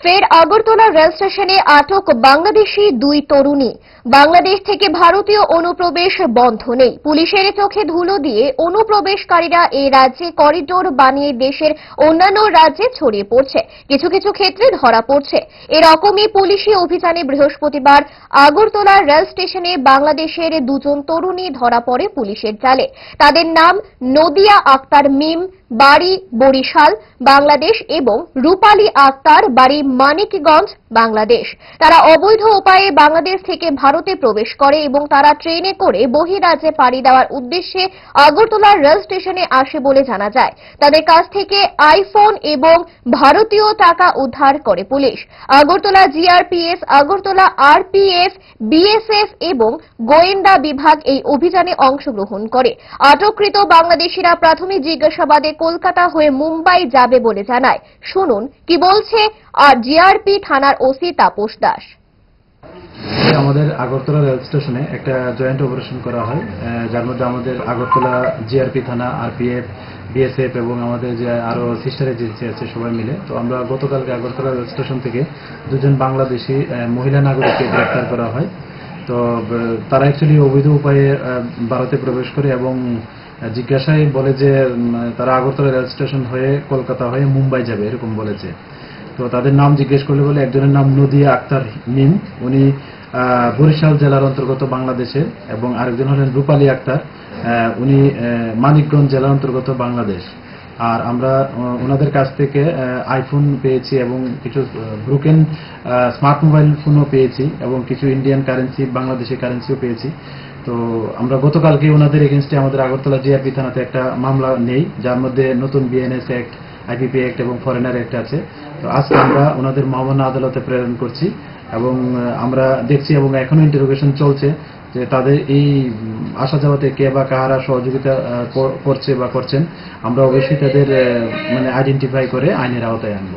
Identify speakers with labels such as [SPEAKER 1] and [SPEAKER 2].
[SPEAKER 1] ফের আগরতলা রেল স্টেশনে আটক বাংলাদেশি দুই তরুণী। বাংলাদেশ থেকে ভারতীয় অনুপ্রবেশ বন্ধ নেই। পুলিশের চোখে ধুলো দিয়ে অনুপ্রবেশকারীরা এই রাজ্যে করিডোর বানিয়ে দেশের অন্যান্য রাজ্যে ছড়িয়ে পড়ছে। কিছু কিছু ক্ষেত্রে ধরা পড়ছে। এরকমই পুলিশি অভিযানে বৃহস্পতিবার আগরতলা রেল স্টেশনে বাংলাদেশের দুজন তরুণী ধরা পড়ে পুলিশের জালে। তাদের নাম নদিয়া আক্তার মিম বাড়ি, বরিশাল, বাংলাদেশ এবং রূপালী আক্তার বাড়ি মানিকগঞ্জ, বাংলাদেশ। তারা অবৈধ উপায়ে বাংলাদেশ থেকে ভারতে প্রবেশ করে এবং তারা ট্রেনে করে বহিরাজ্যে পাড়ি দেওয়ার উদ্দেশ্যে আগরতলার রেল স্টেশনে আসে বলে জানা যায়। তাদের কাছ থেকে আইফোন এবং ভারতীয় টাকা উদ্ধার করে police. Agartala GRPS Agartala RPF, BSF এবং গোয়েন্দা বিভাগ এই অভিযানে অংশগ্রহণ করে। আটককৃত বাংলাদেশিরা প্রাথমিক জিজ্ঞাসাবাদে কলকাতা হয়ে মুম্বাই যাবে বলে জানায়। শুনুন, কি বলছে আর জিআরপি থানার ওসি তাপস দাস।
[SPEAKER 2] আমাদের আগরতলা রেল স্টেশনে একটা জয়েন্ট অপারেশন করা হয় যার মধ্যে আমাদের আগরতলা জিআরপি থানা, আরপিএফ, বিএসএফ এবং আমাদের যে আরও সিস্টার এজেন্সি আছে সবাই মিলে। তো আমরা গতকালকে আগরতলা রেল স্টেশন থেকে দুজন বাংলাদেশি মহিলা নাগরিককে গ্রেপ্তার করা হয়। তো তারা অ্যাকচুয়ালি অবৈধ উপায়ে ভারতে প্রবেশ করে এবং জিজ্ঞাসায় বলে যে তারা আগরতলা রেল স্টেশন হয়ে কলকাতা হয়ে মুম্বাই যাবে, এরকম বলেছে। তো তাদের নাম জিজ্ঞেস করলে বলে, একজনের নাম নদিয়া আক্তার মিম। উনি বরিশাল জেলার অন্তর্গত বাংলাদেশের এবং আরেকজন হলেন রূপালী আক্তার। উনি মানিকগঞ্জ জেলার অন্তর্গত বাংলাদেশ। আর আমরা ওনাদের কাছ থেকে আইফোন পেয়েছি এবং কিছু ব্রুকেন স্মার্ট মোবাইল ফোনও পেয়েছি এবং কিছু ইন্ডিয়ান কারেন্সি বাংলাদেশি কারেন্সিও পেয়েছি। তো আমরা গতকালকে ওনাদের এগেনস্টে আমাদের আগরতলা জিআরপি থানাতে একটা মামলা নেই, যার মধ্যে নতুন বিএনএস অ্যাক্ট আইপিপি অ্যাক্ট এবং ফরেনার অ্যাক্ট আছে। তো আজকে আমরা ওনাদের মহামান্য আদালতে প্রেরণ করছি এবং আমরা দেখছি এবং এখনও ইন্টারোগেশন চলছে। যে তাদের এই আসা যাওয়াতে কে বা কাহারা সহযোগিতা করছে বা করছেন, আমরা অবশ্যই তাদের মানে আইডেন্টিফাই করে আইনের আওতায় আনব।